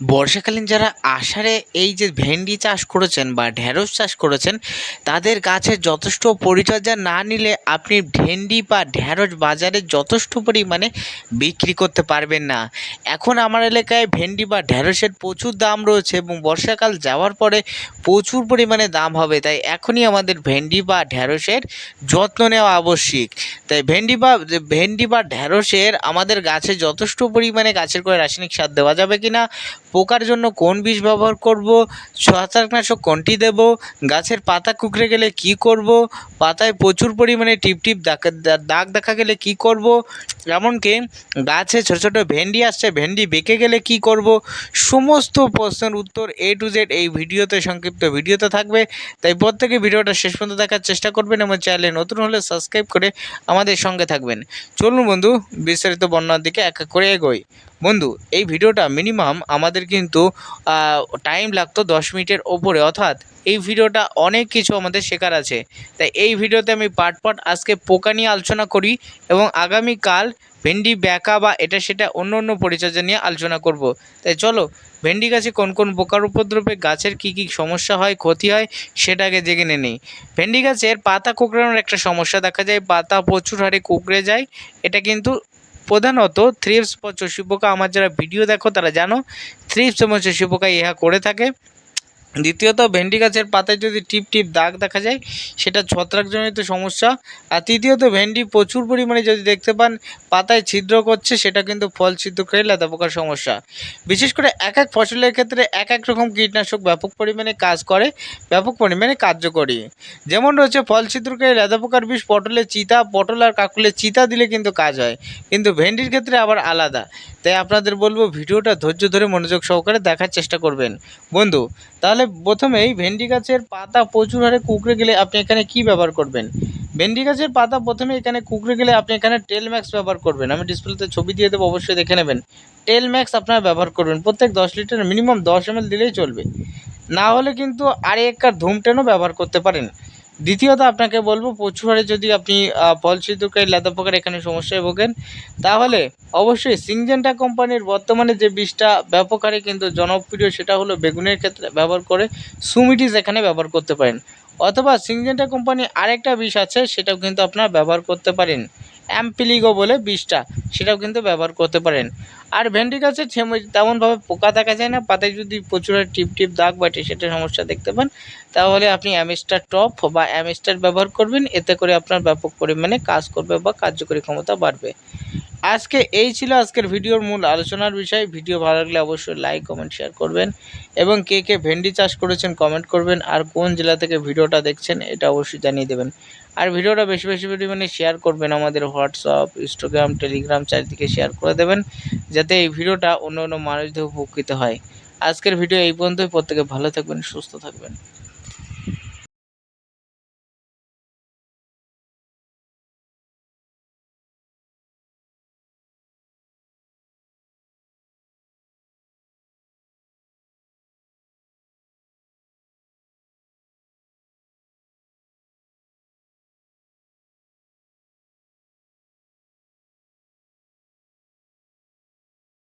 বর্ষাকালীন যারা আষাঢ়ে এই যে ভেন্ডি চাষ করেছেন বা ঢেঁড়স চাষ করেছেন, তাদের গাছের যথেষ্ট পরিচর্যা না নিলে আপনি ভেন্ডি বা ঢেঁড়স বাজারে যথেষ্ট পরিমাণে বিক্রি করতে পারবেন না। এখন আমার এলাকায় ভেন্ডি বা ঢেঁড়সের প্রচুর দাম রয়েছে এবং বর্ষাকাল যাওয়ার পরে প্রচুর পরিমাণে দাম হবে, তাই এখনই আমাদের ভেন্ডি বা ঢেঁড়সের যত্ন নেওয়া আবশ্যিক। তাই ভেন্ডি বা ভেন্ডি বা ঢেঁড়সের আমাদের গাছে যথেষ্ট পরিমাণে গাছের করে রাসায়নিক সার দেওয়া যাবে কি না পোকার জন্য কোন বিষ ব্যবহার করব? ছত্রাকনাশক কোনটি দেব? গাছের পাতা কুকড়ে গেলে কি করব? পাতায় প্রচুর পরিমাণে টিপটিপ টিপ দাগ দাগ দেখা গেলে কি করব? এমনকি গাছে ছোট ছোট ভেন্ডি আসছে, ভেন্ডি বেঁকে গেলে কি করব? সমস্ত প্রশ্নের উত্তর এ টু জেড এই ভিডিওতে, সংক্ষিপ্ত ভিডিওতে থাকবে। তাই প্রত্যেকে ভিডিওটা শেষ পর্যন্ত দেখার চেষ্টা করবেন এবং চ্যানেলে নতুন হলে সাবস্ক্রাইব করে আমাদের সঙ্গে থাকবেন। চলুন বন্ধু, বিস্তারিত বর্ণনার দিকে এক করে এগোই। বন্ধু, এই ভিডিওটা মিনিমাম আমাদের কিন্তু টাইম লাগতো দশ মিনিটের ওপরে। অর্থাৎ এই ভিডিওটা অনেক কিছু আমাদের শেখার আছে। তাই এই ভিডিওতে আমি পার্ট পার্ট আজকে পোকা নিয়ে আলোচনা করি এবং আগামীকাল ভেন্ডি, ব্যাকা বা এটা সেটা অন্য অন্য পরিচর্যা নিয়ে আলোচনা করব। তাই চলো, ভেন্ডি গাছে কোন কোন পোকার উপদ্রবে গাছের কী কী সমস্যা হয়, ক্ষতি হয় সেটাকে জেগে নেই। ভেন্ডি গাছের পাতা কুকড়ানোর একটা সমস্যা দেখা যায়, পাতা প্রচুর হারে কুকড়ে যায়। এটা কিন্তু প্রধানত থ্রিপস বা চষি পোকা। আমার যারা ভিডিও দেখো, তারা জানো থ্রিপস এবং চষি পোকা ইহা করে থাকে। দ্বিতীয়ত, ভেন্ডি গাছের পাতায় যদি টিপ টিপ দাগ দেখা যায়, সেটা ছত্রাকজনিত সমস্যা। আর তৃতীয়ত, ভেন্ডি প্রচুর পরিমাণে যদি দেখতে পান, পাতায় ছিদ্র করছে, সেটা কিন্তু ফল ছিদ্রকারী লেদা পোকার সমস্যা। বিশেষ করে এক এক ফসলের ক্ষেত্রে এক এক রকম কীটনাশক ব্যাপক পরিমাণে কাজ করে, ব্যাপক পরিমাণে কার্যকরী। যেমন রয়েছে ফল ছিদ্রকারী লেদা পোকার বিষ, পটলের চিতা, পটল আর কাকুলের চিতা দিলে কিন্তু কাজ হয়। কিন্তু ভেন্ডির ক্ষেত্রে আবার আলাদা। তাই আপনাদের বলব ভিডিওটা ধৈর্য ধরে মনোযোগ সহকারে দেখার চেষ্টা করবেন। বন্ধু, তাহলে প্রথমেই ভেন্ডি গাছের পাতা প্রচুর হারে কুকড়ে গেলে আপনি এখানে কি ব্যবহার করবেন? ভেন্ডি গাছের পাতা প্রথমে এখানে কুকড়ে গেলে আপনি এখানে টেল ম্যাক্স ব্যবহার করবেন। আমি ডিসপ্লেতে ছবি দিয়ে দেবো, অবশ্যই দেখে নেবেন। টেল ম্যাক্স আপনারা ব্যবহার করবেন, প্রত্যেক দশ লিটার মিনিমাম দশ এম দিলেই চলবে। না হলে কিন্তু আরে একবার ধূমটেনও ব্যবহার করতে পারেন। দ্বিতীয়ত আপনাকে বলব প্রচুর যদি আপনি ফল ছিদ্রকারী লেদা পোকার এখানে সমস্যায় ভোগেন, তাহলে অবশ্যই সিংজেন্টা কোম্পানির বর্তমানে যে বিষটা ব্যাপক হারে কিন্তু জনপ্রিয় সেটা হলো বেগুনের ক্ষেত্রে ব্যবহার করে সুমিটিস এখানে ব্যবহার করতে পারেন। অথবা সিংজেন্টা কোম্পানি আরেকটা বিষ আছে, সেটাও কিন্তু আপনারা ব্যবহার করতে পারেন। অ্যাম্পিলিগো বলে বিষটা, সেটাও কিন্তু ব্যবহার করতে পারেন। আর ভেন্ডি গাছে তেমনভাবে পোকা দেখা যায় না পাতায় যদি প্রচুর টিপ টিপ দাগ বা সেটা সমস্যা দেখতে পান। তাহলে আপনি অ্যামিস্টার টপ বা অ্যামিস্টার ব্যবহার করবেন, এতে করে আপনার ব্যাপক পরিমাণে কাজ করবে বা কার্যকরী ক্ষমতা বাড়বে। আজকে এই ছিল আজকের ভিডিওর মূল আলোচনার বিষয়। ভিডিও ভালো লাগলে অবশ্যই লাইক কমেন্ট শেয়ার করবেন। এবং কে কে ভেন্ডি চাষ করেছেন কমেন্ট করবেন। আর কোন জেলা থেকে ভিডিওটা দেখছেন এটা অবশ্যই জানিয়ে দেবেন। আর ভিডিওটা বেশি বেশি পরিমাণে শেয়ার করবেন আমাদের হোয়াটসঅ্যাপ ইনস্টাগ্রাম টেলিগ্রাম চারিদিকে শেয়ার করে দেবেন। যাতে এই ভিডিওটা অন্য অন্য মানুষদের উপকৃত হয়। আজকের ভিডিও এই পর্যন্তই। প্রত্যেকে ভালো থাকবেন, সুস্থ থাকবেন।